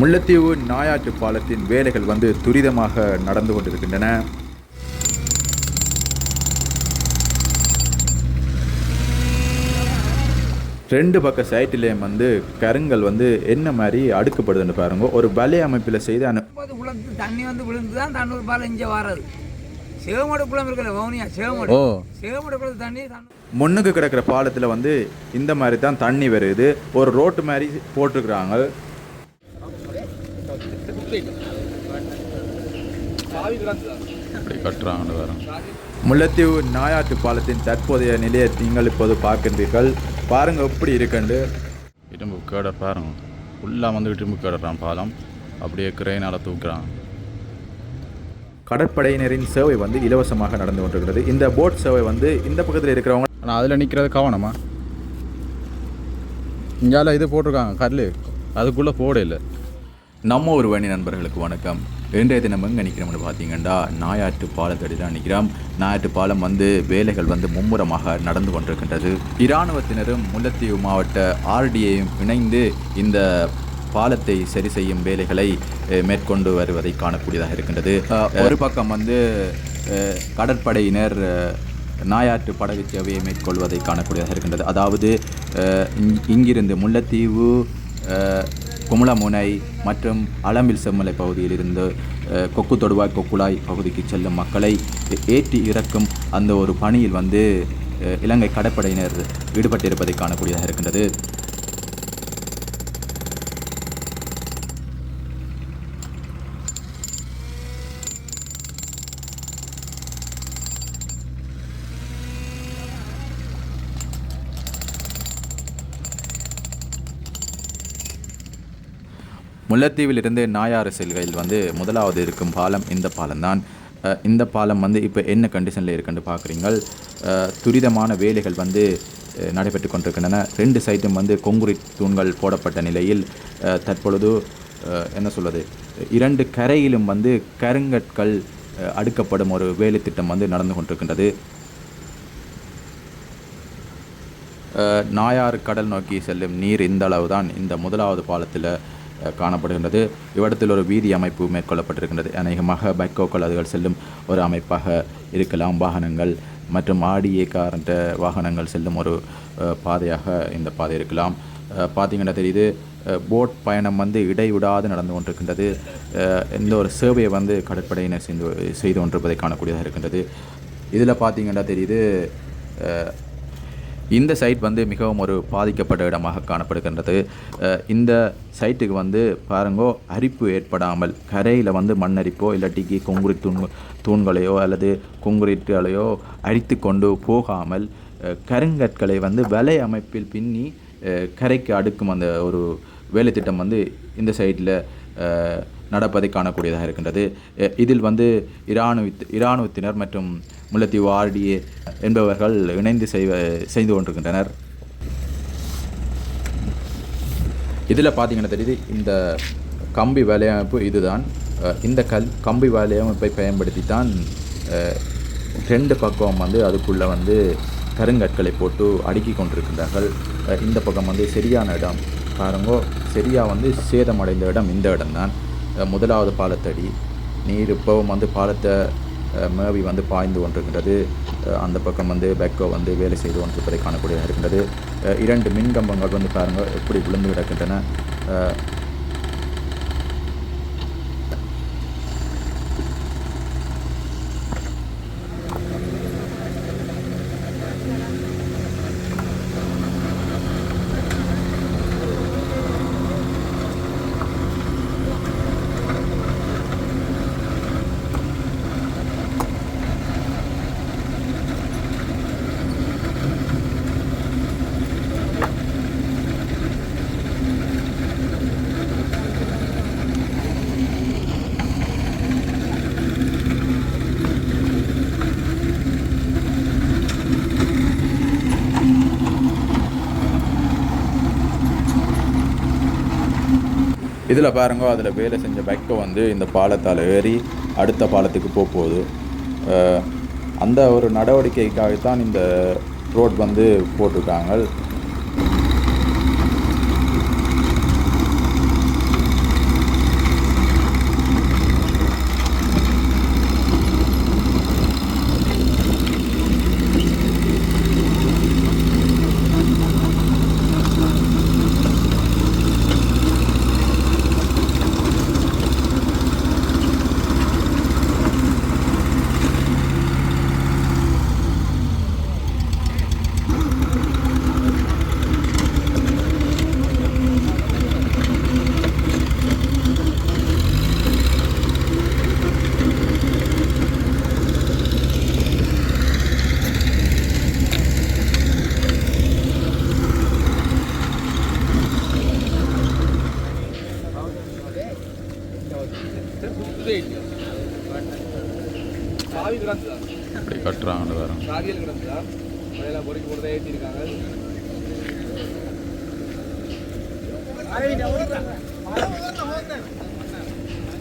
முல்லைத்தீவு நாயாற்று பாலத்தின் வேலைகள் வந்து துரிதமாக நடந்து கொண்டிருக்கின்றன. ரெண்டு பக்க சைட்டிலேயும் வந்து கருங்கல் வந்து என்ன மாதிரி அடுக்கப்படுதுன்னு பாருங்க. ஒரு வலை அமைப்பில் செய்து அனு போது குளத்து தண்ணி வந்து விழுந்து தான் தண்ணூர் பாலம் இங்கே வர்றது. சிவமடு குளம் இருக்குல்ல வவுனியா சிவமடு. சிவமடு குளத்து தண்ணி முன்னுக்கு கிடக்கிற பாலத்தில் வந்து இந்த மாதிரி தான் தண்ணி வருது. ஒரு ரோட்டு மாதிரி போட்டிருக்கிறாங்க. அப்படி கட்டுறாங்க வரோம் முல்லைத்தீவு நாயாற்று பாலத்தின் தற்போதைய நிலையை நீங்கள் இப்போது பார்க்கின்றீர்கள். பாருங்க எப்படி இருக்குண்டு இரும்பு கேடர் பாருங்க. ஃபுல்லாக வந்து இரும்பு கேடுறான் பாலம். அப்படியே கிரெயினால் தூக்குறான். கடற்படையினரின் சேவை வந்து இலவசமாக நடந்து கொண்டிருக்கிறது. இந்த போட் சேவை வந்து இந்த பக்கத்தில் இருக்கிறவங்க ஆனால் அதில் நிற்கிறது கவனமா? இங்கால இது போட்டிருக்காங்க கல் அதுக்குள்ளே போட இல்லை. நம்ம ஒரு வணி நண்பர்களுக்கு வணக்கம். இன்றைய தினம் எங்கே நிற்கிறோம்னு பார்த்தீங்கன்னா நாயாற்று பாலத்தடி தான் நிற்கிறோம் நாயாற்று பாலம் வந்து வேலைகள் வந்து மும்முரமாக நடந்து கொண்டிருக்கின்றது. இராணுவத்தினரும் முல்லைத்தீவு மாவட்ட ஆர்டிஏயும் இணைந்து இந்த பாலத்தை சரி செய்யும் வேலைகளை மேற்கொண்டு வருவதை காணக்கூடியதாக இருக்கின்றது. ஒரு பக்கம் வந்து கடற்படையினர் நாயாற்று படகு சேவையை மேற்கொள்வதை காணக்கூடியதாக இருக்கின்றது. அதாவது இங்- இங்கிருந்து முல்லைத்தீவு குமுளமுனை மற்றும் அளம்பில் செம்மலை பகுதியில் இருந்து கொக்கு தொடுவாய் கொக்குழாய் பகுதிக்கு செல்லும் மக்களை ஏற்றி இறக்கும் அந்த ஒரு பணியில் வந்து இலங்கை கடற்படையினர் ஈடுபட்டிருப்பதை காணக்கூடியதாக இருக்கின்றது. முல்லைத்தீவிலிருந்து நாயாறு செல்கையில் வந்து முதலாவது இருக்கும் பாலம் இந்த பாலம் தான் இந்த பாலம் வந்து இப்போ என்ன கண்டிஷனில் இருக்குன்னு பார்க்குறீங்கள் துரிதமான வேலைகள் வந்து நடைபெற்று கொண்டிருக்கின்றன. ரெண்டு சைட்டும் வந்து கொங்குரிட் தூண்கள் போடப்பட்ட நிலையில் தற்பொழுது என்ன சொல்வது இரண்டு கரையிலும் வந்து கருங்கற்கள் அடுக்கப்படும் ஒரு வேலை திட்டம் வந்து நடந்து கொண்டிருக்கின்றது. நாயாறு கடல் நோக்கி செல்லும் நீர் இந்த அளவு தான் இந்த முதலாவது பாலத்தில் காணப்படுகின்றது. இவ்விடத்தில் ஒரு வீதி அமைப்பு மேற்கொள்ளப்பட்டிருக்கின்றது. அநேகமாக பைக்கோக்கள் அதுகள் செல்லும் ஒரு அமைப்பாக இருக்கலாம். வாகனங்கள் மற்றும் ஆடிஏ காரண்ட வாகனங்கள் செல்லும் ஒரு பாதையாக இந்த பாதை இருக்கலாம். பார்த்தீங்கன்னா தெரியுது போட் பயணம் வந்து இடைவிடாது நடந்து கொண்டிருக்கின்றது. இந்த ஒரு சேவையை வந்து கடற்படையினர் செய்து செய்து கொண்டிருப்பதை காணக்கூடியதாக இருக்கின்றது. இதில் பார்த்தீங்கன்னா தெரியுது இந்த சைட் வந்து மிகவும் ஒரு பாதிக்கப்பட்ட இடமாக காணப்படுகின்றது. இந்த சைட்டுக்கு வந்து பாருங்கோ அரிப்பு ஏற்படாமல் கரையில் வந்து மண்ணரிப்போ இல்லாட்டிக்கு கொங்குரி தூண் தூண்களையோ அல்லது கொங்குரிட்டுகளையோ அரித்து கொண்டு போகாமல் கருங்கற்களை வந்து வலை அமைப்பில் பின்னி கரைக்கு அடுக்கும் அந்த ஒரு வேலை திட்டம் வந்து இந்த சைட்டில் நடப்பதை காணக்கூடியதாக இருக்கின்றது. இதில் வந்து இராணுவ இராணுவத்தினர் மற்றும் முல்லைத்தீவு ஆர்டிஏ என்பவர்கள் இணைந்து செய்வ செய்து கொண்டிருக்கின்றனர். இதில் பார்த்தீங்கன்னா தெரியுது இந்த கம்பி வலையமைப்பு இதுதான். இந்த கல் கம்பி வலையமைப்பை பயன்படுத்தி தான் ரெண்டு பக்கம் வந்து அதுக்குள்ளே வந்து கருங்கற்களை போட்டு அடுக்கி கொண்டிருக்கின்றார்கள். இந்த பக்கம் வந்து சரியான இடம். பாருங்கோ சரியாக வந்து சேதமடைந்த இடம் இந்த இடம்தான். முதலாவது பாலத்தடி. நீர் இப்போவும் வந்து பாலத்தை மேவி வந்து பாய்ந்து கொண்டிருக்கின்றது. அந்த பக்கம் வந்து பெக்கோ வந்து வேலை செய்து கொண்டிருப்பதை காணக்கூடியதாக இருக்கின்றது. இரண்டு மின் கம்பங்கள் வந்து பாருங்கள் எப்படி விழுந்து கிடக்கின்றன. இதில் பாருங்க அதில் வேலை செஞ்ச பைக்கை வந்து இந்த பாலத்தால் ஏறி அடுத்த பாலத்துக்கு போக போகுது அந்த ஒரு நடவடிக்கைக்காகத்தான் இந்த ரோட் வந்து போட்டிருக்காங்க. இப்படி கட்டுறாங்கன்னு வேறு. பொறுக்கி போட்டு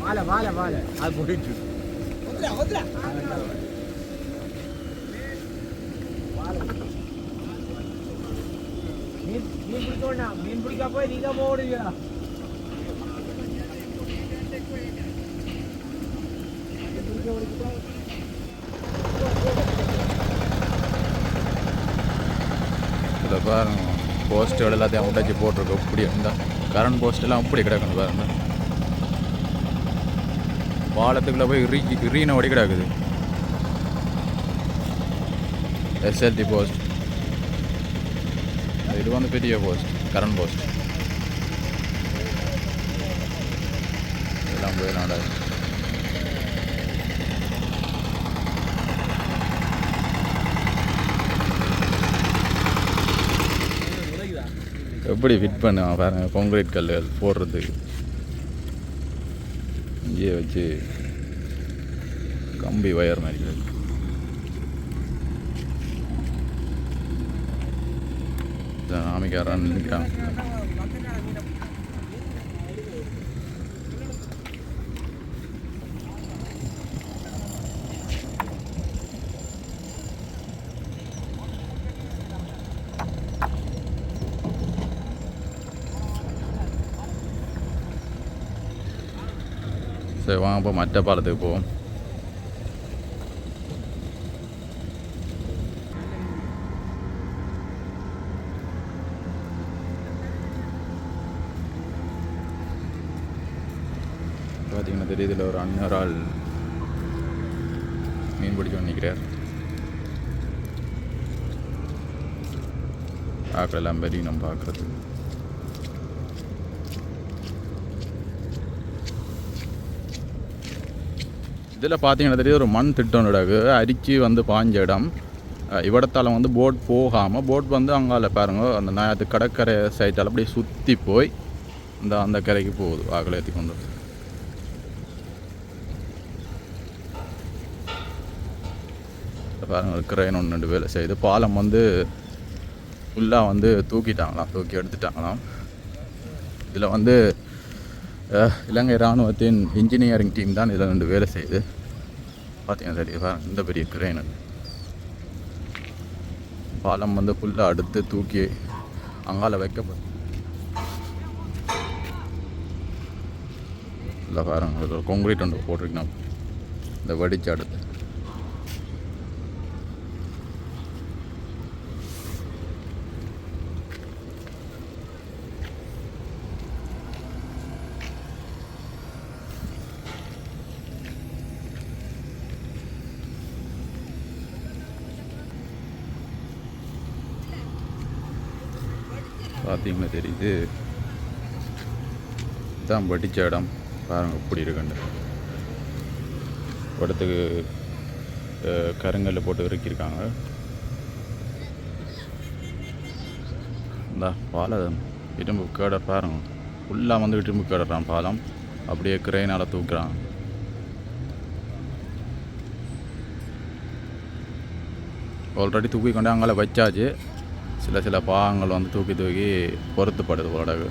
வாழை வாழை வாழை. அது மீன் மீன் பிடிக்கோண்ணா மீன் பிடிக்க போய் நீ தான் போடுவியா இதில் பாருங்க. போஸ்ட்டுகள் எல்லாத்தையும் உடைச்சி போட்டிருக்கு. இப்படி இந்த கரண்ட் போஸ்ட் எல்லாம் அப்படி கிடக்கணும் பாருங்க. பாலத்துக்குள்ளே போய் இறி இறீன ஓடி கிடக்குது. எஸ்எல்டி போஸ்ட் இது வந்து பெரிய போஸ்ட் கரண்ட் போஸ்ட் எல்லாம் போய் எப்படி ஃபிட் பண்ணுவான் பாருங்கள் கான்கிரீட் கல்லுகள் போடுறதுக்கு இங்கேயே வச்சு கம்பி ஒயர் மாதிரி இருக்கு. நினைக்கிறான் ஆமிக்காரன் அப்போ மற்ற பாலத்துக்கு போவோம் பார்த்தீங்கன்னா தெரியுதுல ஒரு அண்ணர் ஆள் மீன் பிடிக்க நிற்கிறார் ஆக்கள் பெரிய நம்ம பார்க்குறது இதில் பார்த்தீங்கன்னா தெரியுது ஒரு மண் திட்டம் நடக்கு அரிச்சு வந்து பாஞ்ச இடம். இவடத்தால் வந்து போட் போகாமல் போட் வந்து அங்கால பாருங்கள் அந்த நாயத்து கடற்கரை சைட்டால் அப்படியே சுற்றி போய் இந்த அந்த கரைக்கு போகுது ஆக்களை ஏற்றி கொண்டு. வந்து. இத ஒரு கிரைன் ஒன்று ரெண்டு வேலை செய்யுது. பாலம் வந்து ஃபுல்லாக வந்து தூக்கிட்டாங்களாம் தூக்கி எடுத்துட்டாங்களாம். இதில் வந்து இலங்கை இராணுவத்தின் இன்ஜினியரிங் டீம் தான் இதில் ரெண்டு வேலை செய்யுது பார்த்தீங்கன்னா தெரியுது? இந்த பெரிய கிரேன் பாலம் வந்து ஃபுல்லாக அடுத்து தூக்கி அங்கால வைக்கப்படும். இல்லை பாருங்க ஒரு கொங்கிரீட் ஒன்று போட்டிருக்கணும். இந்த வெடிச்சு அடுத்து. பார்த்தீங்கன்னா தெரியுது. இதான் படித்த இடம் பாருங்க இப்படி இருக்குண்டு படத்துக்கு கருங்கல்ல போட்டு இறக்கியிருக்காங்க. இந்த பாலம் இரும்பு கேடர் பாருங்க. ஃபுல்லாக வந்து இரும்பு கேடுறான் பாலம். அப்படியே கிரெயினால் தூக்குறான். ஆல்ரெடி தூக்கி கொண்டு அங்கே வச்சாச்சு. சில சில பாகங்கள் வந்து தூக்கி தூக்கி பொருத்தப்படுது உடகு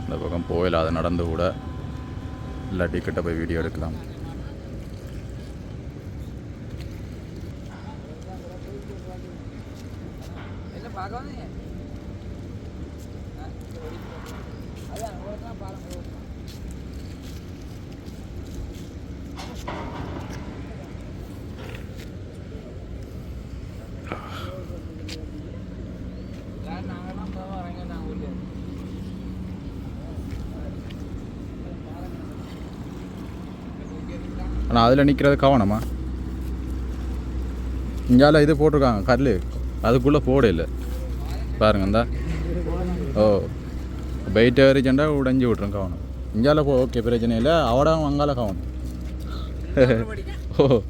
இந்த பக்கம் போயில அதை நடந்து கூட இல்லாட்டி கிட்ட போய் வீடியோ எடுக்கலாம் என்ன பார்க்க வந்தீங்க ஆ? அதான் உங்களுக்கு தான் பாலம் போகும். யார் நாங்கெல்லாம் போவோம், வரேங்க நான் ஊர்ல. ஆனால் அதில் நிற்கிறது கவனமா? இங்கால இது போட்டிருக்காங்க கல் அதுக்குள்ளே போட இல்லை. பாருங்க இந்தா. ஓ பைட் வரைச்சண்டா உடஞ்சி விட்ரும் கவனம். இங்கால போ ஓகே பிரச்சனை இல்லை. அவடம் அங்கால கவனம். ஓ.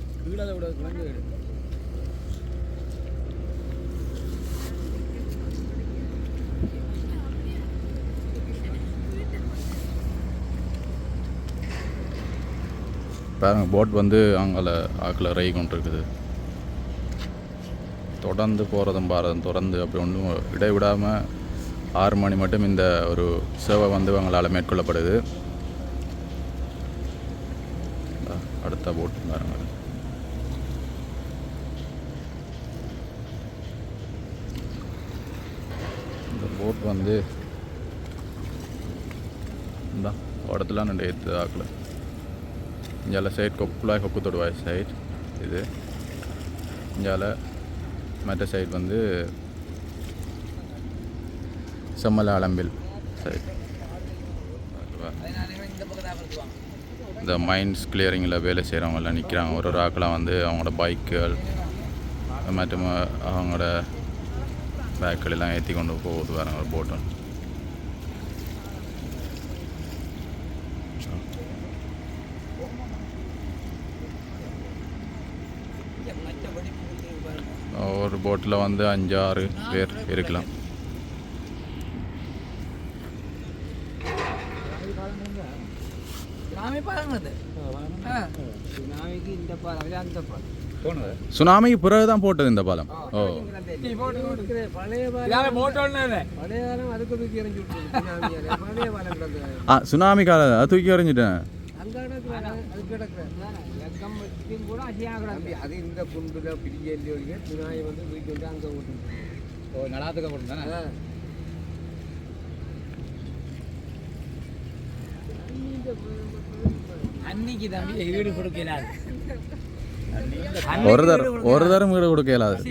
பாருங்கள் போட் வந்து அங்கே ஆக்கில் ரை கொண்டு இருக்குது தொடர்ந்து போகிறதும் பாரதம் தொடர்ந்து அப்படி ஒன்றும் இடைவிடாமல் ஆறு மணி மட்டும் இந்த ஒரு சேவை வந்து அவங்களால் மேற்கொள்ளப்படுது. அடுத்த போட் பாருங்கள் இந்த போட் வந்து இந்த இடத்துல ரெண்டு ஏற்று ஆக்கலை. இங்கால சைட் கொக்குலாய் கொக்கு தொடுவாய் சைட் இது. இங்கால மற்ற சைட் வந்து செம்மல அலம்பில் சைட் இந்த மைண்ட்ஸ் கிளியரிங்கில் வேலை செய்கிறவங்களாம் நிற்கிறாங்க ஒரு ஒரு ஆக்கெலாம் வந்து அவங்களோட பைக்குகள் மற்றும் அவங்களோட பேக்குகள் எல்லாம் ஏற்றி கொண்டு போகுது வேறு ஒரு போட்டன் மற்றபடி பாருங்க ஒரு போட்டில் வந்து அஞ்சு ஆறு பேர் இருக்கலாம். சுனாமிக்கு பிறகு தான் போட்டது இந்த பாலம். ஓ. காலம் சுனாமி கால அது தூக்கி எறிஞ்சிட்டேன். வச்சும் கூட அசியாக கிடக்கு அது இந்த குண்டுல பிடிக்க ஒழிய சுனாமி வந்து தூக்கி வந்து அங்கே விட்டு ஓ நடாத்துக்க போட்டுருந்தானே அன்னைக்கு தம்பி ஈடு கொடுக்கலாது ஒரு தரம் ஒரு தரம் வீடு கொடுக்க இயலாது.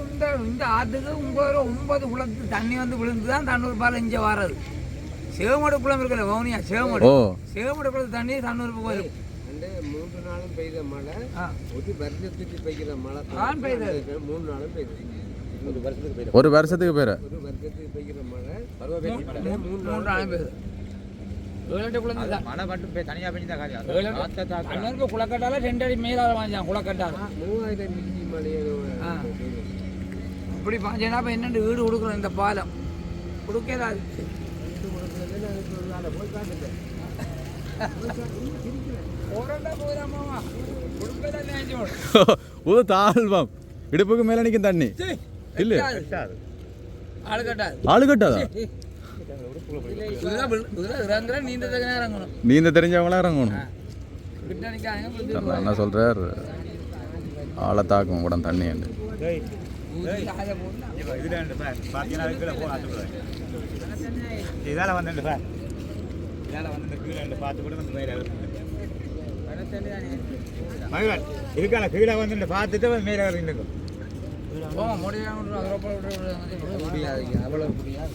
இந்த இந்த ஆற்றுக்கு ஒன்பது ஒன்பது குளத்து தண்ணி வந்து விழுந்து தான் தண்ணூர் பாலம் இங்கே வர்றது சிவமடு குளம் இருக்குல்ல வவுனியா சிவமடு சிவமடு குளத்து தண்ணி தண்ணூர் போயிடும் மூன்று நாளும் பெய்த மழை. ஒரு வருஷத்துக்கு பெய்கிற மழை ஆண் பெய்தது. மூணு நாளும் பெய்யுது ஒரு வருஷத்துக்கு போயிடும் ஒரு வருஷத்துக்கு பேர் ஒரு வருஷத்துக்கு பெய்கிற மழை மூன்று நாள் பேர் ஏழு குளம் தான். மழை மட்டும் தனியாக பெஞ்சு தான் காரியம் அண்ணனுக்கு குளக்கட்டால ரெண்டு அடி மேலால வாங்கிச்சான் குளக்கட்டால. இப்படி பாஞ்சேன்னா இப்போ என்னென்று வீடு கொடுக்குறோம் இந்த பாலம்? கொடுக்கலாது ஒரு தாழ்வம். இடுப்புக்கு மேலே நிற்கும் தண்ணி. இல்ல ஆளு கட்டாது. ஆளு கட்டாதா? நீந்த தெரிஞ்சவங்களாம் இறங்கணும். என்ன சொல்கிறார் ஆளை தாக்கும் கூட தண்ணி போடலாம். இதால வந்து இதால வந்து கீழே பார்த்து கூட வந்து மேலே மகிழன் இருக்கால கீழே வந்து பார்த்துட்டு மேலே வருங்க. முடியாதுங்க அவ்வளோ முடியாது.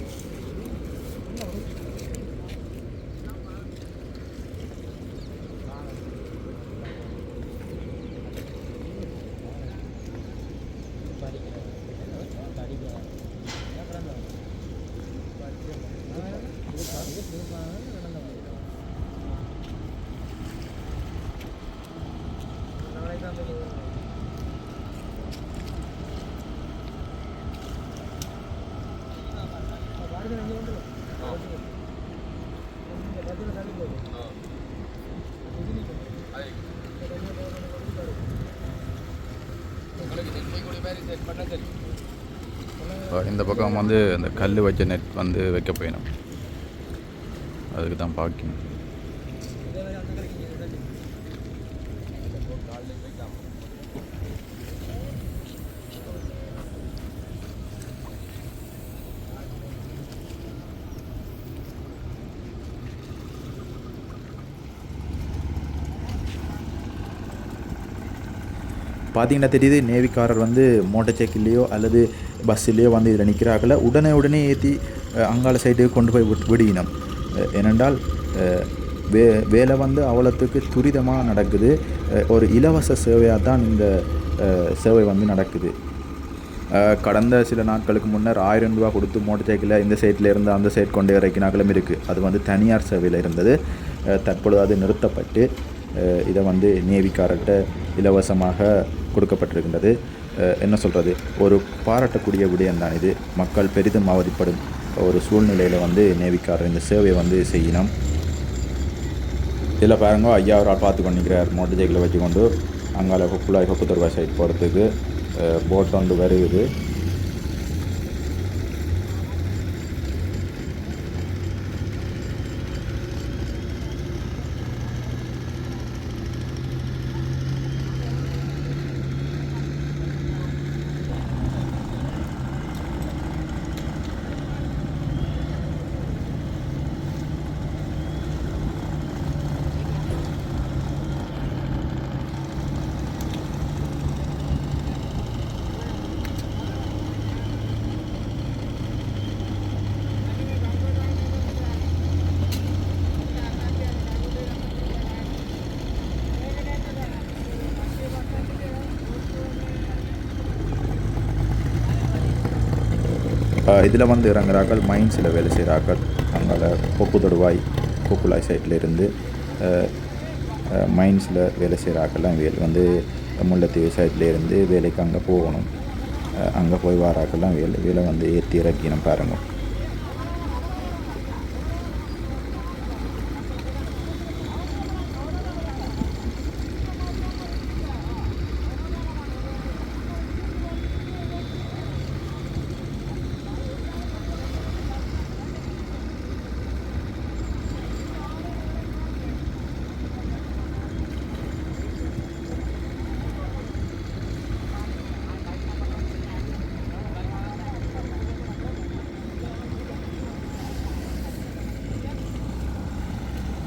இந்த பக்கம் வந்து அந்த கல் வச்ச நெட் வந்து வைக்க போயிடும் அதுக்கு தான் பாக்கியம். பார்த்தீங்கன்னா தெரியுது நேவிக்காரர் வந்து மோட்டர் சைக்கிள்லேயோ அல்லது பஸ்ஸுலேயோ வந்து இதில் நிற்கிறார்கள உடனே உடனே ஏற்றி அங்காள சைடு கொண்டு போய் விடியினம் ஏனென்றால் வே வேலை வந்து அவ்வளோத்துக்கு துரிதமாக நடக்குது. ஒரு இலவச சேவையாக தான் இந்த சேவை வந்து நடக்குது. கடந்த சில நாட்களுக்கு முன்னர் ஆயிரம் ரூபா கொடுத்து மோட்டர் சைக்கிளை இந்த சைட்டில் இருந்து அந்த சைட் கொண்டு இறக்கினாக்களும் இருக்குது அது வந்து தனியார் சேவையில் இருந்தது. தற்பொழுது அது நிறுத்தப்பட்டு இதை வந்து நேவிக்காரர்கிட்ட இலவசமாக கொடுக்கப்பட்டிருக்கின்றது. என்ன சொல்கிறது ஒரு பாராட்டக்கூடிய விடயம்தான் இது. மக்கள் பெரிதும் அவதிப்படும். ஒரு சூழ்நிலையில் வந்து நேவிக்காரர் இந்த சேவையை வந்து செய்யணும். இதில் பாருங்க ஐயா ஒரு ஆள் பார்த்து பண்ணிக்கிறார் மோட்டர் சைக்கிளை வச்சுக்கொண்டு. அங்கால குழாய் கொப்புத்தருவா சைட் போகிறதுக்கு போட் வந்து வருகுது. இதில் வந்து இறங்குறாக்கள் மைன்ஸில் வேலை செய்கிறாக்கள் அங்கே கொக்கு தொடுவாய் கொக்குலாய் சைட்டில் இருந்து மைன்ஸில் வேலை செய்கிறாக்கள்லாம் வேல் வந்து முல்லைத்தீவு சைட்டில் இருந்து வேலைக்கு அங்கே போகணும். அங்கே போய் வாராக்கெல்லாம் வேலை வேலை வந்து ஏற்றி இறக்கினோம் பாருங்கள்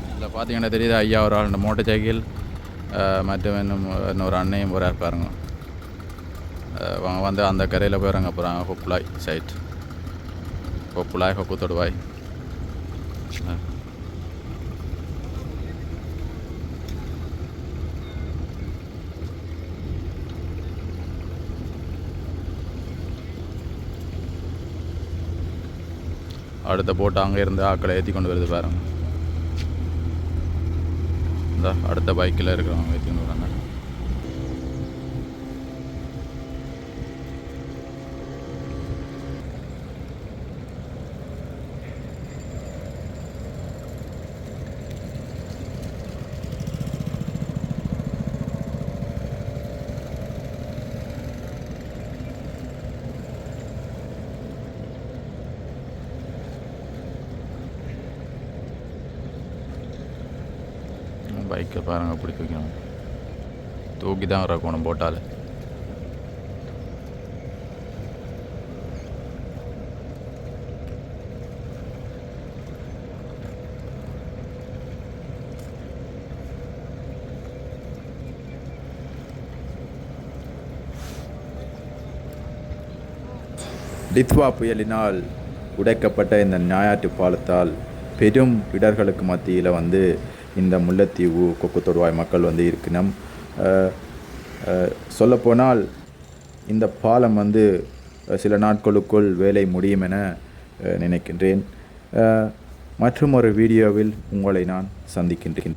இதில் பார்த்தீங்கன்னா தெரியுது? ஐயா ஒரு ஆள் இந்த மோட்டர் சைக்கிள் மற்றும் இன்னும் இன்னொரு அண்ணையும் போகிறார் பாருங்க. அவங்க வந்து அந்த கரையில் போயிடுறாங்க போகிறாங்க ஹொப்புலாய் சைட். ஹொப்புலாய் ஹொப்பு தொடுவாய். அடுத்த போட்டு அங்கே இருந்து ஆக்களை ஏற்றி கொண்டு வருது பாருங்கள் இந்த அடுத்த பைக்கில் இருக்கிறவங்க ஏற்றி கொண்டு வராங்க பைக்கை பாருங்கள் பிடிக்க வைக்கணும் தான் இருக்கும் நம்ம போட்டால் டித்வா புயலினால் உடைக்கப்பட்ட இந்த ஞாயாற்று பாலத்தால் பெரும் இடர்களுக்கு மத்தியில் வந்து இந்த முல்லைத்தீவு கொக்கு தொடுவாய் மக்கள் வந்து இருக்கணும். சொல்லப்போனால் இந்த பாலம் வந்து சில நாட்களுக்குள் வேலை முடியும் என நினைக்கின்றேன். மற்றும் ஒரு வீடியோவில் உங்களை நான் சந்திக்கின்றேன்.